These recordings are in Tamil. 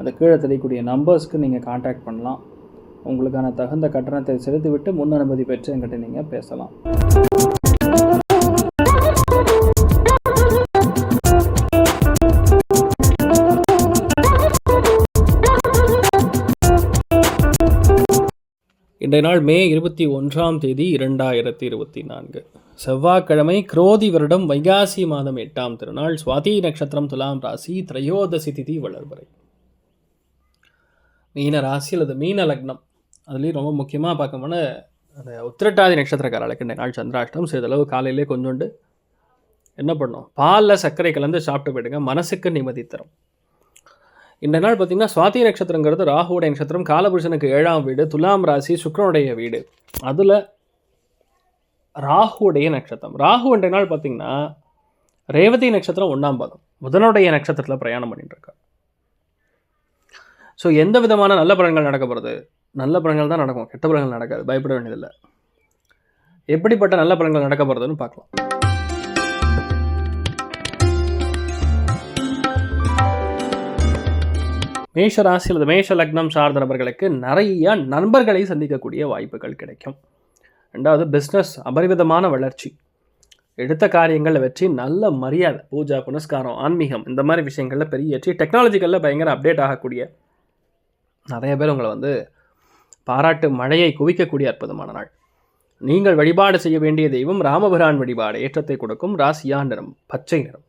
அந்த கீழே தெரியக்கூடிய நம்பர்ஸ்க்கு நீங்கள் காண்டாக்ட் பண்ணலாம். உங்களுக்கான தகுந்த கட்டணத்தை செலுத்திவிட்டு முன் அனுமதி பெற்று என்கிட்ட நீங்கள் பேசலாம். இன்றைய நாள் மே இருபத்தி ஒன்றாம் தேதி இரண்டாயிரத்தி இருபத்தி நான்கு. செவ்வாய்க்கிழமை குரோதி வருடம் வைகாசி மாதம் எட்டாம் திருநாள். சுவாதி நட்சத்திரம் துலாம் ராசி திரையோதசி திதி வளர்வரை. மீன ராசி அல்லது மீன லக்னம். அதுலேயும் ரொம்ப முக்கியமாக பார்க்கணும்னா அந்த உத்திரட்டாதி நட்சத்திரக்காரர்களுக்கு இந்த நாள் சந்திராஷ்டம் சிறிதளவு காலையிலே கொஞ்சோண்டு என்ன பண்ணும்? பாலில் சர்க்கரை கலந்து சாப்பிட்டு போயிடுங்க. மனசுக்கு நிம்மதி தரும். இந்த நாள் பார்த்திங்கன்னா சுவாதி நட்சத்திரங்கிறது ராகுவோடைய நட்சத்திரம் காலபுருஷனுக்கு ஏழாம் வீடு துலாம் ராசி சுக்கரனுடைய வீடு. அதில் ராகுவுடைய நட்சத்திரம். ராகு என்ற நாள் பார்த்திங்கன்னா ரேவதி நட்சத்திரம் ஒன்றாம் பாதம் புதனுடைய நட்சத்திரத்தில் பிரயாணம் பண்ணிட்டுருக்கான் ஸோ எந்த விதமான நல்ல பலன்கள் நடக்க போகிறது நல்ல பலன்கள் தான் நடக்கும். கெட்ட பலன்கள் நடக்காது. பயப்பட வேண்டியதில்லை. எப்படிப்பட்ட நல்ல பலன்கள் நடக்க போகிறதுன்னு பார்க்கலாம். மேஷ ராசி அல்லது மேஷ லக்னம் சார்ந்த நபர்களுக்கு நிறைய நண்பர்களை சந்திக்கக்கூடிய வாய்ப்புகள் கிடைக்கும். ரெண்டாவது பிஸ்னஸ் அபரிவிதமான வளர்ச்சி. எடுத்த காரியங்களில் வச்சு நல்ல மரியாதை பூஜா புனஸ்காரம் ஆன்மீகம் இந்த மாதிரி விஷயங்களில் பெரிய வெற்றி டெக்னாலஜிக்கலில் பயங்கர அப்டேட் ஆகக்கூடிய நிறைய பேர் உங்களை வந்து பாராட்டு மழையை குவிக்கக்கூடிய அற்புதமான நாள். நீங்கள் வழிபாடு செய்ய வேண்டிய தெய்வம் ராமபிரான் வழிபாடு. ஏற்றத்தை கொடுக்கும் ராசியா நிறம் பச்சை நிறம்.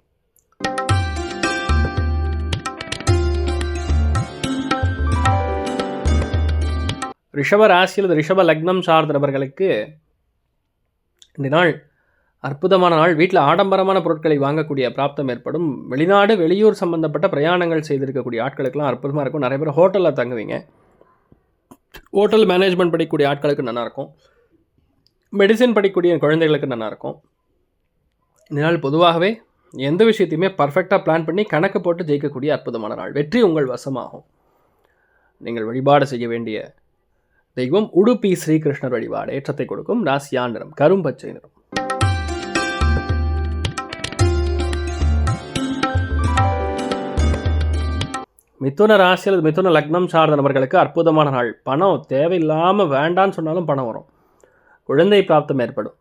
ரிஷப ராசி அல்லது ரிஷப லக்னம் சார்ந்த நபர்களுக்கு இந்த நாள் அற்புதமான நாள். வீட்டில் ஆடம்பரமான பொருட்களை வாங்கக்கூடிய பிராப்தம் ஏற்படும். வெளிநாடு வெளியூர் சம்பந்தப்பட்ட பிரயாணங்கள் செய்திருக்கக்கூடிய ஆட்களுக்கெல்லாம் அற்புதமாக இருக்கும். நிறைய பேர் ஹோட்டலில் தங்குவீங்க. ஹோட்டல் மேனேஜ்மெண்ட் படிக்கக்கூடிய ஆட்களுக்கு நல்லாயிருக்கும். மெடிசின் படிக்கக்கூடிய குழந்தைகளுக்கு நல்லாயிருக்கும். இதனால் பொதுவாகவே எந்த விஷயத்தையுமே பர்ஃபெக்டாக பிளான் பண்ணி கணக்கு போட்டு ஜெயிக்கக்கூடிய அற்புதமான நாள். வெற்றி உங்கள் வசமாகும். நீங்கள் வழிபாடு செய்ய வேண்டிய தெய்வம் உடுப்பி ஸ்ரீகிருஷ்ணர் வழிபாடு. ஏற்றத்தை கொடுக்கும். ராசியா நிறம் கரும்பச்சை நிறம். மிதுன ராசி அல்லது மிதுன லக்னம் சார்ந்த நபர்களுக்கு அற்புதமான நாள். பணம் தேவையில்லாமல் வேண்டான்னு சொன்னாலும் பணம் வரும். குழந்தை பிராப்தம் ஏற்படும்.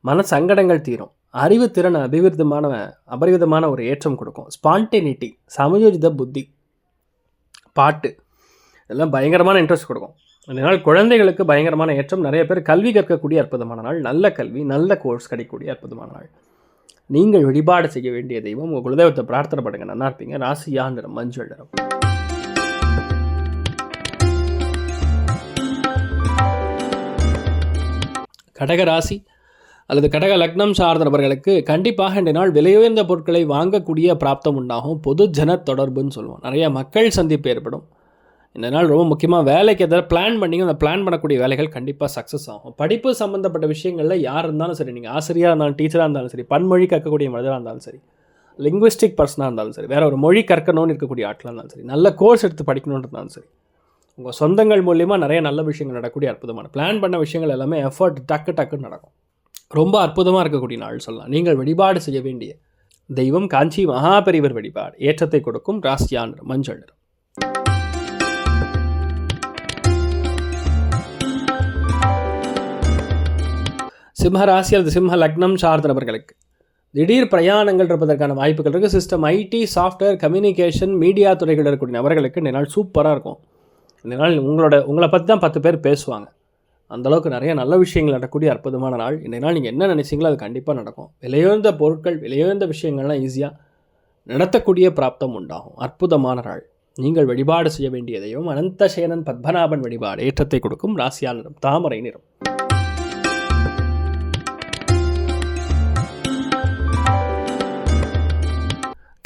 மன சங்கடங்கள் தீரும். அறிவு திறன் அபிவிருத்தமான அபரிவிதமான ஒரு ஏற்றம் கொடுக்கும். ஸ்பான்டேனிட்டி சமயோஜித புத்தி பாட்டு இதெல்லாம் பயங்கரமான இன்ட்ரெஸ்ட் கொடுக்கும். அதனால் குழந்தைகளுக்கு பயங்கரமான ஏற்றம். நிறைய பேர் கல்வி கற்கக்கூடிய அற்புதமான நாள். நல்ல கல்வி நல்ல கோர்ஸ் கிடைக்கக்கூடிய அற்புதமான நாள். நீங்கள் வழிபாடு செய்ய வேண்டிய தெய்வம். உங்கள் குலதெய்வத்தை பிரார்த்தனை பண்ணுங்க. நல்லா இருப்பீங்க. ராசியா நிறம் மஞ்சள் நிறம். கடக ராசி அல்லது கடக லக்னம் சார்ந்த நபர்களுக்கு கண்டிப்பாக இந்த நாள் விலையுயர்ந்த பொருட்களை வாங்கக்கூடிய பிராப்தம் உண்டாகும். பொது ஜன தொடர்புன்னு சொல்லுவோம். நிறைய மக்கள் சந்திப்பு ஏற்படும். இந்த நாள் ரொம்ப முக்கியமாக வேலைக்கு எதாவது பிளான் பண்ணி அந்த பிளான் பண்ணக்கூடிய வேலைகள் கண்டிப்பாக சக்ஸஸ் ஆகும். படிப்பு சம்மந்தப்பட்ட விஷயங்களில் யார் இருந்தாலும் சரி நீங்கள் ஆசிரியராக இருந்தாலும் டீச்சராக இருந்தாலும் சரி பன்மொழி கற்கக்கூடிய மனிதராக இருந்தாலும் சரி லிங்குவிஸ்டிக் பர்சனாக இருந்தாலும் சரி வேறு ஒரு மொழி கற்கணும்னு இருக்கக்கூடிய ஆட்களாக இருந்தாலும் சரி நல்ல கோர்ஸ் எடுத்து படிக்கணும்னு இருந்தாலும் சரி உங்கள் சொந்தங்கள் மூலியமாக நிறைய நல்ல விஷயங்கள் நடக்கக்கூடிய அற்புதமான பிளான் பண்ண விஷயங்கள் எல்லாமே எஃபர்ட் டக்கு டக்குன்னு நடக்கும். ரொம்ப அற்புதமாக இருக்கக்கூடிய நாள் சொல்லலாம். நீங்கள் வழிபாடு செய்ய வேண்டிய தெய்வம் காஞ்சி மகாபெரிவர் வழிபாடு. ஏற்றத்தை கொடுக்கும் ராசியான் மஞ்சள் நிறம். சிம்ம ராசி அல்லது சிம்ம லக்னம் சார்ந்த நபர்களுக்கு திடீர் பிரயாணங்கள் இருப்பதற்கான வாய்ப்புகள் இருக்குது system IT software communication media துறைகளில் இருக்கக்கூடிய நபர்களுக்கு இந்த நாள் சூப்பராக இருக்கும். இந்த நாள் உங்களோட உங்களை பற்றி தான் பத்து பேர் பேசுவாங்க. அந்தளவுக்கு நிறைய நல்ல விஷயங்கள் நடக்கக்கூடிய அற்புதமான நாள். இந்த நாள் நீங்கள் என்ன நினைச்சீங்களோ அது கண்டிப்பாக நடக்கும். விலையுயர்ந்த பொருட்கள் விலையுயர்ந்த விஷயங்கள்லாம் ஈஸியாக நடத்தக்கூடிய பிராப்தம் உண்டாகும். அற்புதமான நாள். நீங்கள் வழிபாடு செய்ய வேண்டியதையும் அனந்தசேனன் பத்மநாபன் வழிபாடு ஏற்றத்தை கொடுக்கும் ராசியாளரும் நிறம் தாமரை நிறம்.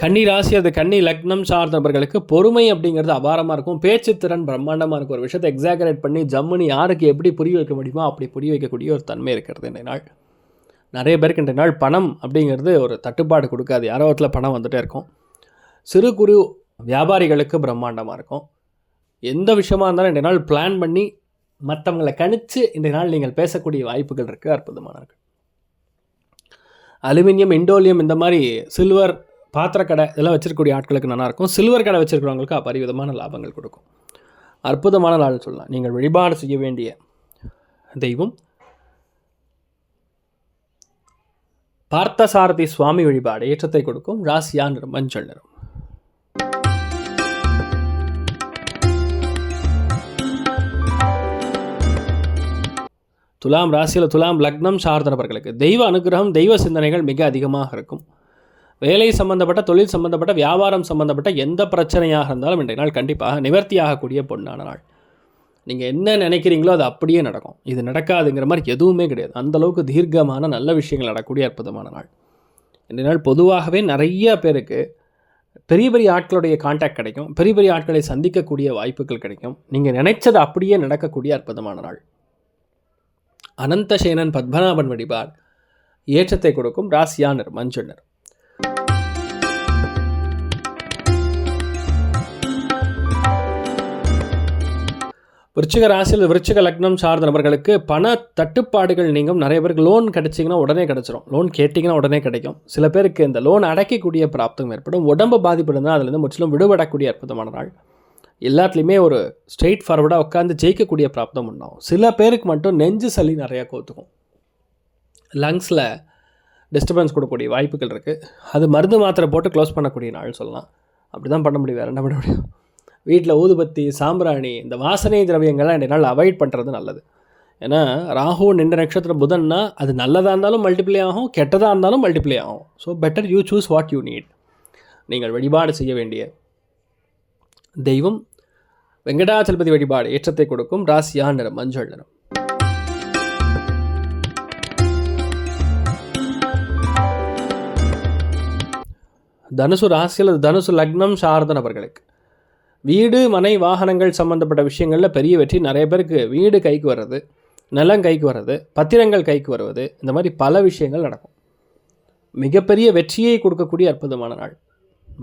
கன்னி ராசி அது கன்னி லக்னம் சார்ந்தவர்களுக்கு பொறுமை அப்படிங்கிறது அபாரமாக இருக்கும். பேச்சுத்திறன் பிரம்மாண்டமாக இருக்கும். ஒரு விஷயத்தை எக்ஸாகரேட் பண்ணி ஜம்முன்னு யாருக்கு எப்படி புரிய வைக்க முடியுமோ அப்படி புரிய வைக்கக்கூடிய ஒரு தன்மை இருக்கிறது இந்த நாள். நிறைய பேருக்கு இந்த நாள் பணம் அப்படிங்கிறது ஒரு தட்டுப்பாடு கொடுக்காது. யாரோ ஒருத்தில் பணம் வந்துகிட்டே இருக்கும். சிறு குறு வியாபாரிகளுக்கு பிரம்மாண்டமாக இருக்கும். எந்த விஷயமா இருந்தாலும் இந்த நாள் பிளான் பண்ணி மற்றவங்களை கணிச்சு இந்த நாள் நீங்கள் பேசக்கூடிய வாய்ப்புகள் இருக்குது அற்புதமான இருக்குது அலுமினியம் இண்டோலியம் இந்த மாதிரி சில்வர் பாத்திரக்கடை இதெல்லாம் வச்சிருக்கக்கூடிய ஆட்களுக்கு நல்லாயிருக்கும். சில்வர் கடை வச்சுருக்கிறவங்களுக்கு அபரிவிதமான லாபங்கள் கொடுக்கும். அற்புதமான நாள்னு சொல்லலாம். நீங்கள் வழிபாடு செய்ய வேண்டிய தெய்வம் பார்த்தசாரதி சுவாமி வழிபாடு ஏற்றத்தை கொடுக்கும். ராசியா நிறம்? மஞ்சள் நிறம். துலாம் ராசியில் துலாம் லக்னம் சார்ந்தவர்களுக்கு தெய்வ அனுகிரகம் தெய்வ சிந்தனைகள் மிக அதிகமாக இருக்கும். வேலை சம்பந்தப்பட்ட தொழில் சம்பந்தப்பட்ட வியாபாரம் சம்பந்தப்பட்ட எந்த பிரச்சனையாக இருந்தாலும் இன்றைய நாள் கண்டிப்பாக நிவர்த்தியாகக்கூடிய பொண்ணான நாள். நீங்கள் என்ன நினைக்கிறீங்களோ அது அப்படியே நடக்கும். இது நடக்காதுங்கிற மாதிரி எதுவுமே கிடையாது. அந்தளவுக்கு தீர்க்கமான நல்ல விஷயங்கள் நடக்கக்கூடிய அற்புதமான நாள். இன்றைய நாள் பொதுவாகவே நிறைய பேருக்கு பெரிய பெரிய ஆட்களுடைய காண்டாக்ட் கிடைக்கும். பெரிய பெரிய ஆட்களை சந்திக்கக்கூடிய வாய்ப்புகள் கிடைக்கும். நீங்கள் நினைச்சது அப்படியே நடக்கக்கூடிய அற்புதமான நாள். அனந்தசேனன் பத்மநாபன் வடிபார் ஏற்றத்தை கொடுக்கும் ராசியானர் மஞ்சள் விருச்சிக ராசியில் விருச்சிக லக்னம் சார்ந்த நபர்களுக்கு பண தட்டுப்பாடுகள் நீங்கும். நிறைய பேருக்கு லோன் கிடைச்சிங்கன்னா உடனே கிடச்சிரும். லோன் கேட்டிங்கன்னா உடனே கிடைக்கும். சில பேருக்கு இந்த லோன் அடைக்கக்கூடிய பிராப்தம் ஏற்படும். உடம்பு பாதிப்பு இருந்தால் அதுலேருந்து முற்றிலும் விடுபடக்கூடிய அற்புதமான நாள். எல்லாத்துலேயுமே ஒரு ஸ்ட்ரெயிட் ஃபார்வர்டாக உட்காந்து ஜெயிக்கக்கூடிய பிராப்தம் உண்டாகும். சில பேருக்கு மட்டும் நெஞ்சு சளி நிறையா கோத்துக்கும். லங்ஸில் டிஸ்டர்பன்ஸ் கொடுக்கக்கூடிய வாய்ப்புகள் இருக்குது அது மருந்து மாத்திரை போட்டு க்ளோஸ் பண்ணக்கூடிய நாள் சொல்லலாம். அப்படி தான் பண்ண முடியும். வேறு என்ன பண்ண முடியும்? வீட்டில் ஊதுபத்தி சாம்பிராணி இந்த வாசனை திரவியங்கள்லாம் இந்த நாள் அவாய்ட் பண்ணுறது நல்லது. ஏன்னா ராகு நின்ற நட்சத்திரம் புதன்னா அது நல்லதாக இருந்தாலும் மல்டிப்ளை ஆகும் கெட்டதாக இருந்தாலும் மல்டிப்ளை ஆகும். So better you choose what you need நீங்கள் வழிபாடு செய்ய வேண்டிய தெய்வம் வெங்கடாச்சலபதி வழிபாடு ஏற்றத்தை கொடுக்கும் ராசியா நிறம் மஞ்சள் நிறம். தனுசு ராசியில் தனுசு லக்னம் சார்ந்த நபர்களுக்கு வீடு மனை வாகனங்கள் சம்மந்தப்பட்ட விஷயங்களில் பெரிய வெற்றி நிறைய பேருக்கு வீடு கைக்கு வர்றது நிலம் கைக்கு வர்றது பத்திரங்கள் கைக்கு வருவது இந்த மாதிரி பல விஷயங்கள் நடக்கும். மிகப்பெரிய வெற்றியை கொடுக்கக்கூடிய அற்புதமான நாள்.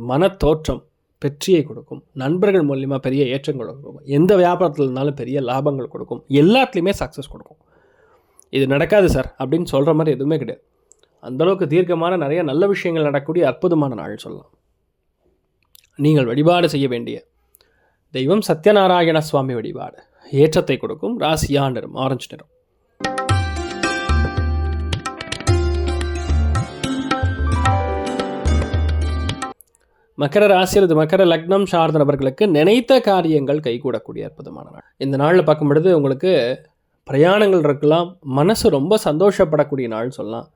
மன தோற்றம் வெற்றியை கொடுக்கும். நண்பர்கள் மூலியமாக பெரிய ஏற்றங்கள் கொடுக்கும். எந்த வியாபாரத்தில் இருந்தாலும் பெரிய லாபங்கள் கொடுக்கும். எல்லாத்துலேயுமே சக்ஸஸ் கொடுக்கும். இது நடக்காது சார் அப்படின்னு சொல்கிற மாதிரி எதுவுமே கிடையாது. அந்தளவுக்கு தீர்க்கமான நிறைய நல்ல விஷயங்கள் நடக்கக்கூடிய அற்புதமான நாள் சொல்லலாம். நீங்கள் வழிபாடு செய்ய வேண்டிய தெய்வம் சத்யநாராயண சுவாமி வழிபாடு. ஏற்றத்தை கொடுக்கும் ராசியா நிறம் ஆரஞ்சு நிறம். மகர ராசி அல்லது மகர லக்னம் சார்ந்த நபர்களுக்கு நினைத்த காரியங்கள் கைகூடக்கூடிய அற்புதமான நாள். இந்த நாளில் பார்க்கும் பொழுது உங்களுக்கு பிரயாணங்கள் இருக்கலாம் மனசு ரொம்ப சந்தோஷப்படக்கூடிய நாள் சொல்லலாம்.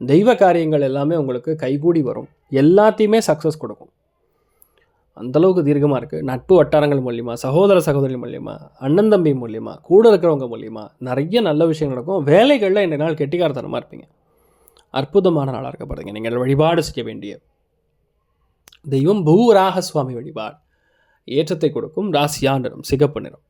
தெய்வ காரியங்கள் எல்லாமே உங்களுக்கு கைகூடி வரும். எல்லாத்தையுமே சக்ஸஸ் கொடுக்கும். அந்தளவுக்கு தீர்க்கமாக இருக்குது நட்பு வட்டாரங்கள் மூலிமா சகோதர சகோதரி மூலிமா அண்ணன் தம்பி மூலிமா கூட இருக்கிறவங்க மூலிமா நிறைய நல்ல விஷயங்கள் நடக்கும். வேலைகளில் இந்த நாள் கெட்டிக்காரத்தனமாக இருப்பீங்க. அற்புதமான நாளாக இருக்கப்படுங்க நீங்கள் வழிபாடு செய்ய வேண்டிய தெய்வம் பூராக சுவாமி வழிபாடு. ஏற்றத்தை கொடுக்கும். ராசியா நிறம் சிகப்பு நிறம்.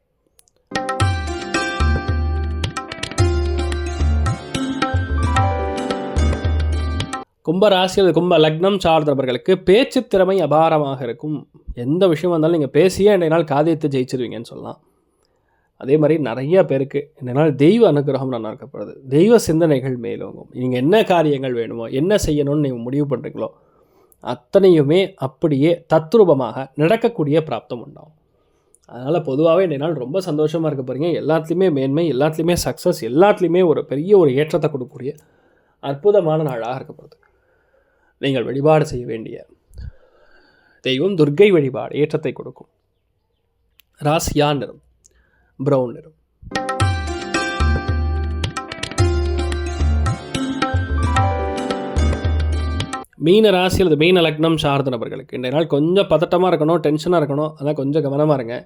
கும்ப ராசி கும்ப லக்னம் சார்ந்தவர்களுக்கு பேச்சு திறமை அபாரமாக இருக்கும். எந்த விஷயம் வந்தாலும் நீங்கள் பேசியே என்னை நாள் காதியத்தை ஜெயிச்சிருவீங்கன்னு சொல்லலாம். அதே மாதிரி நிறைய பேருக்கு இந்த நாள் தெய்வ அனுகிரகம் நல்லா இருக்கப்படுது. தெய்வ சிந்தனைகள் மேலோங்கும். நீங்கள் என்ன காரியங்கள் வேணுமோ என்ன செய்யணும்னு நீங்கள் முடிவு பண்ணுறீங்களோ அத்தனையுமே அப்படியே தத்ரூபமாக நடக்கக்கூடிய பிராப்தம் உண்டாகும். அதனால் பொதுவாகவே இந்த நாள் ரொம்ப சந்தோஷமாக இருக்க போகிறீங்க எல்லாத்துலேயுமே மேன்மை எல்லாத்துலேயுமே சக்ஸஸ் எல்லாத்துலேயுமே ஒரு பெரிய ஒரு ஏற்றத்தை கொடுக்கக்கூடிய அற்புதமான நாளாக இருக்கப்படுது நீங்கள் வழிபாடு செய்ய வேண்டிய தெய்வம் துர்க்கை வழிபாடு ஏற்றத்தை கொடுக்கும். ராசியா நிறம் ப்ரௌன் நிறம். மீன ராசி அல்லது மீன லக்னம் சார்ந்த நபர்களுக்கு இன்றைய நாள் கொஞ்சம் பதட்டமாக இருக்கணும் டென்ஷனாக இருக்கணும் அதான் கொஞ்சம் கவனமாக இருங்க.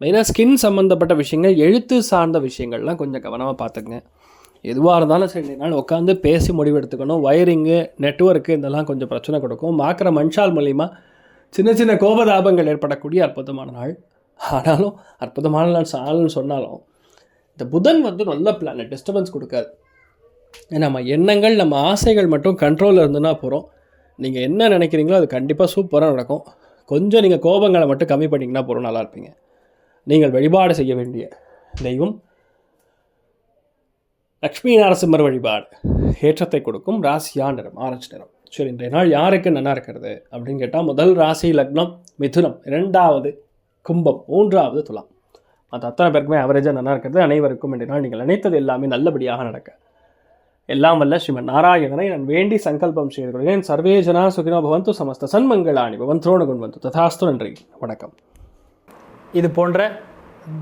மெயினாக ஸ்கின் சம்மந்தப்பட்ட விஷயங்கள் எழுத்து சார்ந்த விஷயங்கள்லாம் கொஞ்சம் கவனமாக பார்த்துக்குங்க. எதுவாக இருந்தாலும் சரி நாள் உட்காந்து பேசி முடிவெடுத்துக்கணும் வயரிங்கு நெட்வொர்க்கு இதெல்லாம் கொஞ்சம் பிரச்சனை கொடுக்கும். மாக்கிற மனுஷால் மூலிமா சின்ன சின்ன கோபதாபங்கள் ஏற்படக்கூடிய அற்புதமான நாள். ஆனாலும் அற்புதமான நாள் சால்னு சொன்னாலும் இந்த புதன் வந்து நல்ல பிளானட் டிஸ்டர்பன்ஸ் கொடுக்காது. நம்ம எண்ணங்கள் நம்ம ஆசைகள் மட்டும் கண்ட்ரோலில் இருந்துன்னா போகிறோம் நீங்கள் என்ன நினைக்கிறீங்களோ அது கண்டிப்பாக சூப்பராக நடக்கும். கொஞ்சம் நீங்கள் கோபங்களை மட்டும் கம்மி பண்ணிங்கன்னா போகிறோம் நல்லா இருப்பீங்க. நீங்கள் வழிபாடு செய்ய வேண்டிய தெய்வம் லக்ஷ்மி நரசிம்மர் வழிபாடு. ஏற்றத்தை கொடுக்கும் ராசியா நிறம் ஆரஞ்சு நிறம். சரி இன்றைய நாள் யாருக்கு நல்லா இருக்கிறது அப்படின்னு கேட்டால் முதல் ராசி லக்னம் மிதுனம். இரண்டாவது கும்பம் மூன்றாவது துலாம். மற்ற அத்தனை பேருக்குமே அவரேஜாக நல்லா இருக்கிறது. அனைவருக்கும் இன்றைய நாள் நீங்கள் நினைத்தது எல்லாமே நல்லபடியாக நடக்க. எல்லாம் வல்ல ஸ்ரீமன் நாராயணனை நான் வேண்டி சங்கல்பம் செய்து கொள்கிறேன் சர்வே ஜனா சுகினோ பவந்து சமஸ்த சன்மங்களாணி பவந்தோடு குண்வந்து ததாஸ்து நன்றி. வணக்கம். இது போன்ற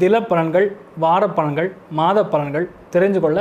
தில பலன்கள் வார பலன்கள் மாத பலன்கள் தெரிஞ்சு கொள்ள